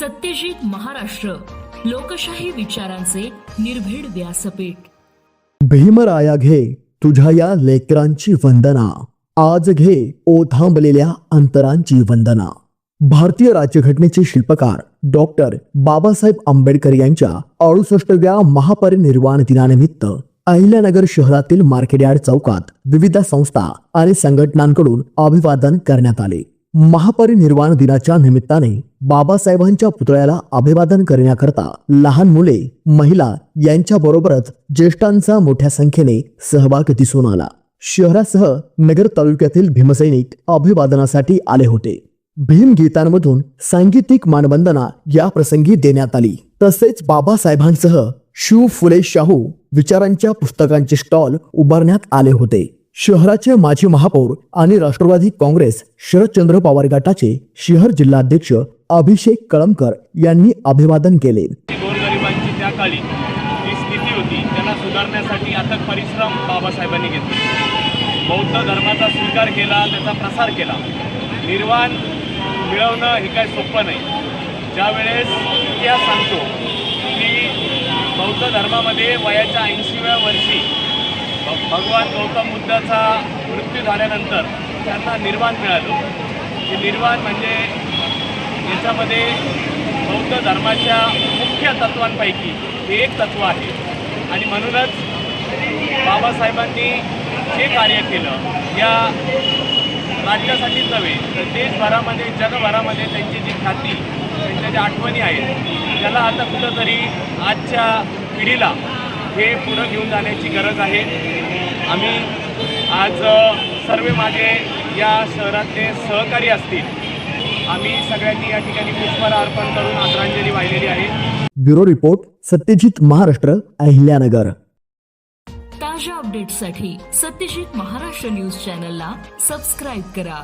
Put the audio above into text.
सत्यजित महाराष्ट्र लोकशाही विचारांचे निर्भीड व्यासपीठ. भीमराया घे तुझ्या या लेकरांची वंदना. आज घे ओथांबलेल्या अंतरांची वंदना. भारतीय राज्यघटनेचे शिल्पकार डॉक्टर बाबासाहेब आंबेडकर यांच्या अडुसष्टव्या महापरिनिर्वाण दिनानिमित्त अहिल्यानगर शहरातील मार्केटयार्ड चौकात विविध संस्था आणि संघटनांकडून अभिवादन करण्यात आले. महापरिनिर्वाण दिनाच्या निमित्ताने बाबासाहेबांच्या पुतळ्याला अभिवादन करण्याकरता लहान मुले महिला यांच्या बरोबरच ज्येष्ठांचा मोठ्या संख्येने सहभाग दिसून आला. शहरासह नगर तालुक्यातील भीमसैनिक अभिवादनासाठी आले होते. भीम गीतांमधून सांगीतिक मानवंदना या प्रसंगी देण्यात आली. तसेच बाबासाहेबांसह शिव फुले शाहू विचारांच्या पुस्तकांचे स्टॉल उभारण्यात आले होते. शहराचे माजी महापौर आणि राष्ट्रवादी काँग्रेस शरदचंद्र पवार गटाचे शहर जिल्हाध्यक्ष अभिषेक कळमकर यांनी अभिवादन केले. गोरगरिबांची त्या काळी जी स्थिती होती त्यांना सुधारण्यासाठी अथक परिश्रम बाबासाहेबांनी घेतले. बौद्ध धर्माचा स्वीकार केला त्याचा प्रसार केला. निर्वाण मिळवणं हे काय सोपं नाही. ज्यावेळेस इतिहास सांगतो की बौद्ध धर्मामध्ये वयाच्या ऐंशीव्या वर्षी भगवान गौतम बुद्धाचा मृत्यू झाल्यानंतर त्यांना निर्वाण मिळालं. हे निर्वाण म्हणजे याच्यामध्ये बौद्ध धर्माच्या मुख्य तत्वांपैकी हे एक तत्व आहे. आणि म्हणूनच बाबासाहेबांनी जे कार्य केलं या राज्यासाठीच नव्हे तर देशभरामध्ये जगभरामध्ये त्यांची जी ख्याती त्यांच्या ज्या आठवणी आहेत त्याला आता कुठंतरी आजच्या पिढीला हे पुढं घेऊन जाण्याची गरज आहे. आम्ही आज सर्व माझे या शहरातले सहकारी असतील. आम्ही सगळ्यांनी या ठिकाणी पुष्पहार अर्पण करून आदरांजली वाहिलेली आहे. Bureau report Satyajit Maharashtra Ahilyanagar. ताज्या अपडेट्ससाठी सत्यजित महाराष्ट्र न्यूज चॅनलला सबस्क्राईब करा.